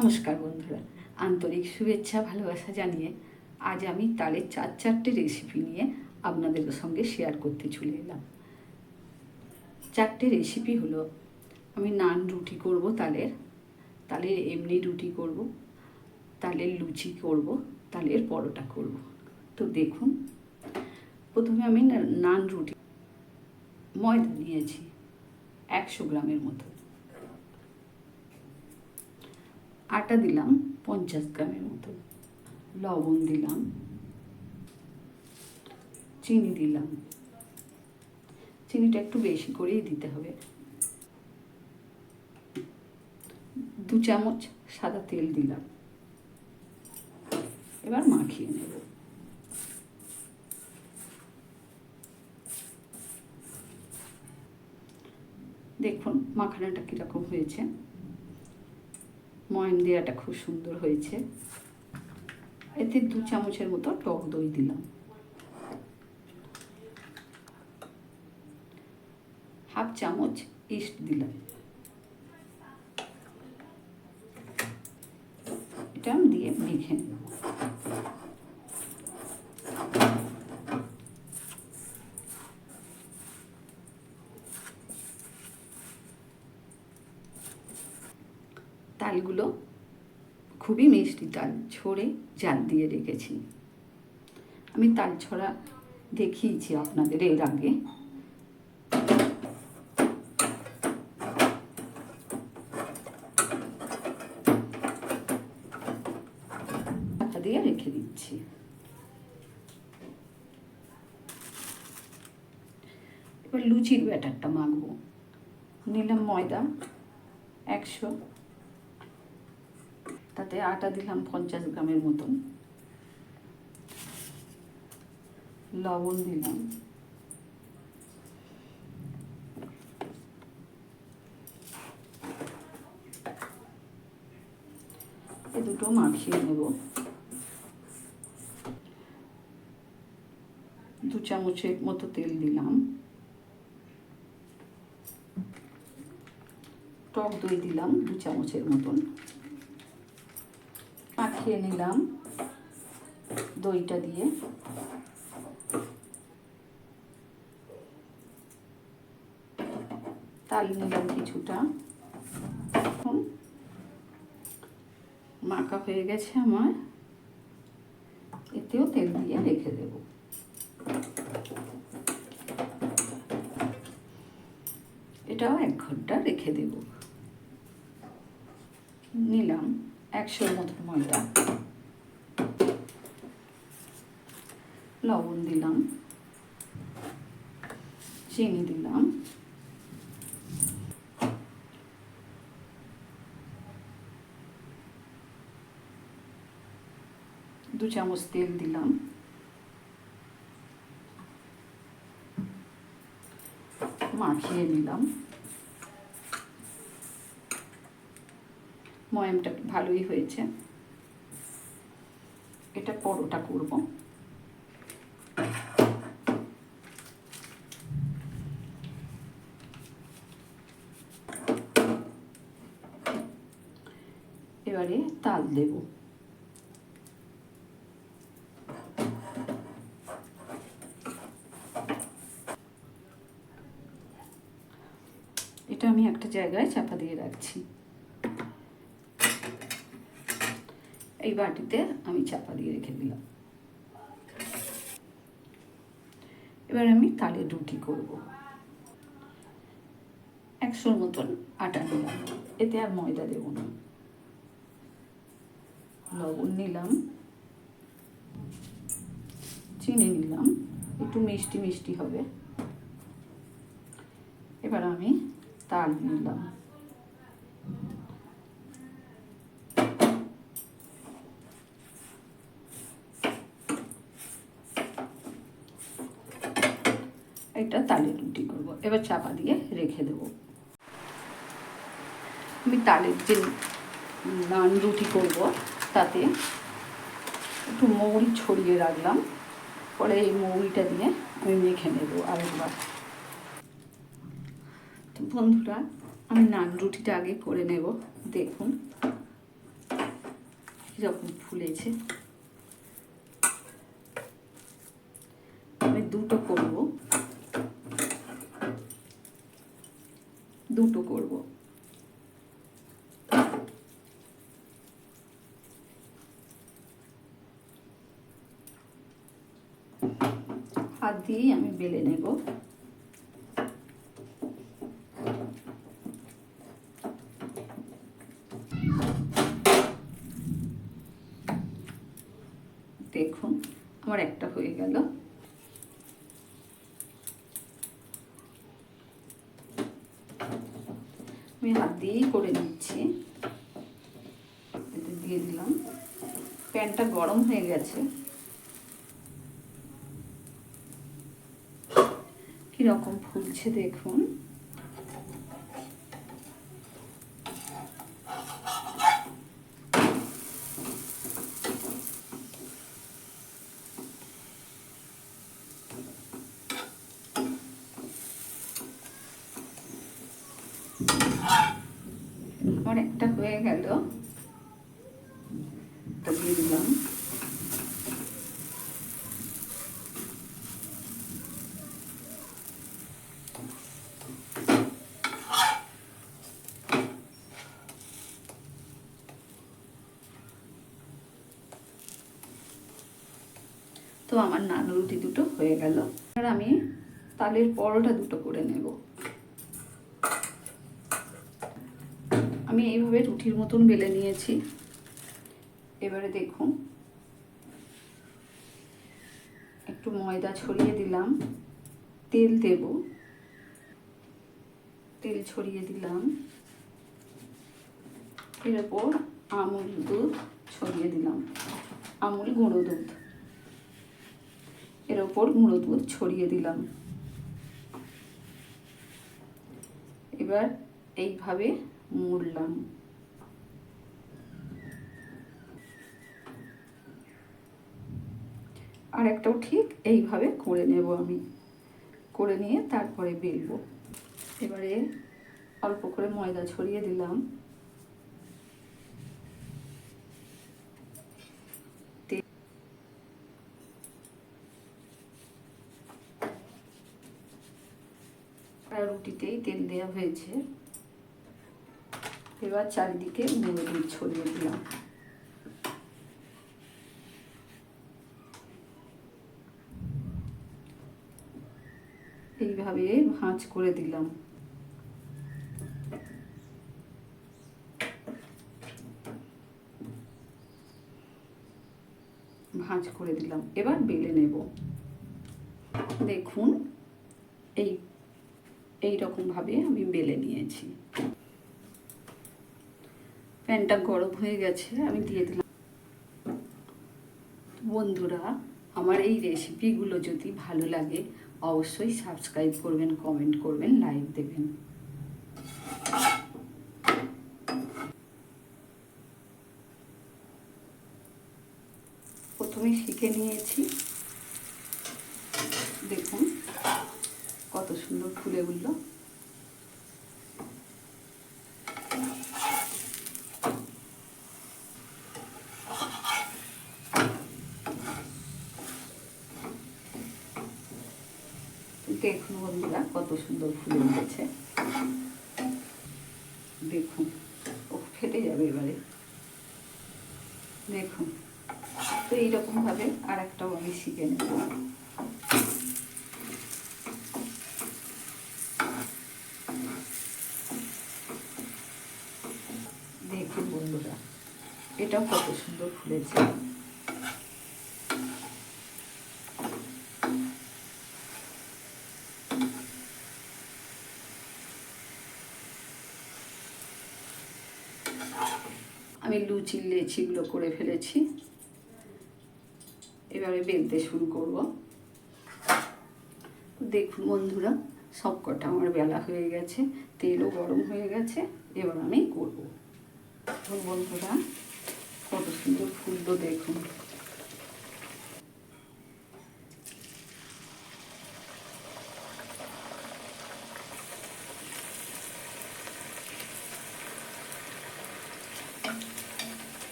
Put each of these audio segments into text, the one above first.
নমস্কার বন্ধুরা। আন্তরিক শুভেচ্ছা, ভালোবাসা জানিয়ে আজ আমি তালের চার চারটে রেসিপি নিয়ে আপনাদের সঙ্গে শেয়ার করতে চলে এলাম। চারটে রেসিপি হলো, আমি নান রুটি করব তালের তালের এমনি রুটি করব, তালের লুচি করব, তালের পরোটা করব। তো দেখুন, প্রথমে আমি নান রুটি, ময়দা নিয়েছি একশো গ্রামের মতো। আটা দিলাম পঞ্চাশ গ্রামের মতো। লবণ দিলাম। চিনি দিলাম। চিনিটা একটু বেশি করেই দিতে হবে। দু চামচ সাদা তেল দিলাম। এবার মাখিয়ে নেব। দেখুন মাখানাটা কীরকম হয়েছে। ময়ম দেওয়াটা খুব সুন্দর হয়েছে। এতে দু চামচের মতো টক দই দিলাম। হাফ চামচ ইস্ট দিলাম। এটা দিয়ে মেখে নেব। তালগুলো খুবই মিষ্টি তাল ছড়ে জাল দিয়ে রেখেছি। আমি তাল ছড়া দেখিয়েছি আপনাদের এর আগে। দিয়ে রেখে দিচ্ছি। এবার লুচির ব্যাটারটা মাখবো। নিলাম ময়দা একশো। তাতে আটা দিলাম পঞ্চাশ গ্রামের মতন। লবণ দিলাম। এ দুটো মাখিয়ে নেব। দু চামচের মতো তেল দিলাম। টক দই দিলাম দু চামচের মতন। মাখিয়ে নিলাম দইটা দিয়ে। তাল নিলাম কিছুটা। এখন মাখা হয়ে গেছে আমার। এতেও তেল দিয়ে রেখে দেব। এটাও এক ঘণ্টা রেখে দেব। নিলাম। একশোর মতো ময়দা লবণ দিলাম চিনি দিলাম দু চামচ তেল দিলাম মাখিয়ে নিলাম ময়ামটা ভালোই হয়েছে। এটা পরোটা করব। এবারে তাল দেব। এটা আমি একটা জায়গায় চাপা দিয়ে রাখছি। এই বাটিতে আমি চাপা দিয়ে রেখে দিলাম। এবার আমি তালের রুটি করব। একশোর মতন আটা নিলাম এতে আর ময়দা দেব না। লবণ নিলাম। চিনি নিলাম। একটু মিষ্টি মিষ্টি হবে। এবার আমি তাল নিলাম। এটা তালের রুটি করব। এবার চাপা দিয়ে রেখে দেব। আমি তালের যে নান রুটি করব, তাতে একটু মৌরি ছড়িয়ে রাখলাম। পরে এই মৌরিটা দিয়ে আমি মেখে নেব আরেকবার। তো বন্ধুরা, আমি নান রুটিটা আগে করে নেব। দেখুন, কীরকম ফুলেছে। আমি দুটো করব। দুটো করব। হাত দিয়েই আমি বেলে নেব। দেখুন আমার একটা হয়ে গেল আমি হাত দিয়েই করে নিচ্ছি এতে দিয়ে দিলাম প্যানটা গরম হয়ে গেছে। কীরকম ফুলছে দেখুন। একটা হয়ে গেল তো দিয়ে দিলাম তো আমার নান রুটি দুটো হয়ে গেল। এবার আমি তালের পরোটা দুটো করে নেব। আমি এইভাবে রুটির মতন বেলে নিয়েছি। এবারে দেখুন, একটু ময়দা ছড়িয়ে দিলাম। তেল দেব। তেল ছড়িয়ে দিলাম। এর ওপর আমুল দুধ ছড়িয়ে দিলাম। আমুল গুঁড়ো দুধ। এর ওপর গুঁড়ো দুধ ছড়িয়ে দিলাম। এবার এইভাবে মুড়লাম। আর একটাও ঠিক এইভাবে করে নেব আমি। করে নিয়ে তারপরে বেলবো। এবারে অল্প করে ময়দা ছড়িয়ে দিলাম। রুটিতেই তেল দেওয়া হয়েছে। এবার চারিদিকে গুঁড়ো দুধ ছড়িয়ে দিলাম। এইভাবে ভাঁজ করে দিলাম। ভাঁজ করে দিলাম। এবার বেলে নেব। দেখুন, এই এই রকমভাবে আমি বেলে নিয়েছি। প্যানটা গরম হয়ে গেছে, আমি দিয়ে দিলাম। বন্ধুরা, আমার এই রেসিপিগুলো যদি ভালো লাগে, অবশ্যই সাবস্ক্রাইব করবেন কমেন্ট করবেন লাইক দেবেন প্রথমে শিখে নিয়েছি দেখুন কত সুন্দর ফুলে উঠল দেখুন বন্ধুরা কত সুন্দর ফুলে উঠেছে দেখুন, ও ফেটে যাবে এবারে। দেখুন, তো এইরকমভাবে আর একটাও আমি শিখে নেব দেখুন বন্ধুরা এটাও কত সুন্দর ফুলেছে। আমি লুচি লেচিগুলো করে ফেলেছি। এবারে বেলতে শুরু করব। দেখুন বন্ধুরা, সব কটা আমার বেলা হয়ে গেছে, তেলও গরম হয়ে গেছে, এবার আমি করব। বন্ধুরা কত সুন্দর ফুললো দেখুন।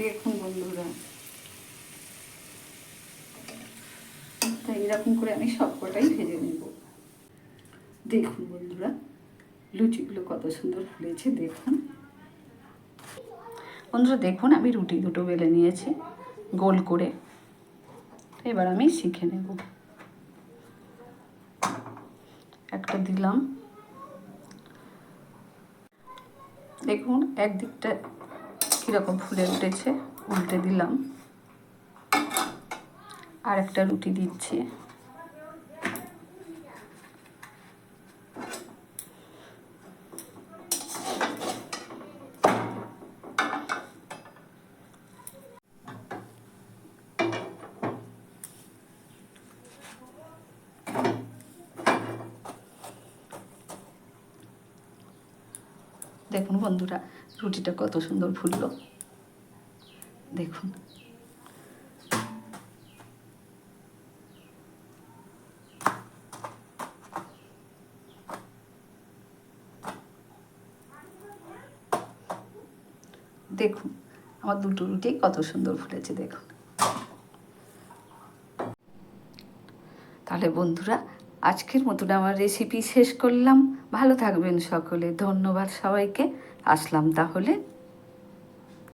দেখুন বন্ধুরা। তাই এরকম করে আমি সবকটাই ভেজে নেব। দেখুন বন্ধুরা, লুচিগুলো কত সুন্দর ফুলেছে, দেখুন। বন্ধুরা দেখুন, আমি রুটি দুটো বেলে নিয়েছি, গোল করে। এবার আমি শিখে নেব। একটা দিলাম। দেখুন, একদিকটা কীরকম ফুলে উঠেছে, উল্টে দিলাম। আর একটা রুটি দিচ্ছি। দেখুন বন্ধুরা, রুটিটা কত সুন্দর ফুললো দেখুন। দেখুন, আমার দুটো রুটি কত সুন্দর ফুলেছে দেখুন। তাহলে বন্ধুরা আজকের মতন আমার রেসিপি শেষ করলাম। ভালো থাকবেন সকলে। ধন্যবাদ সবাইকে। আসলাম তাহলে।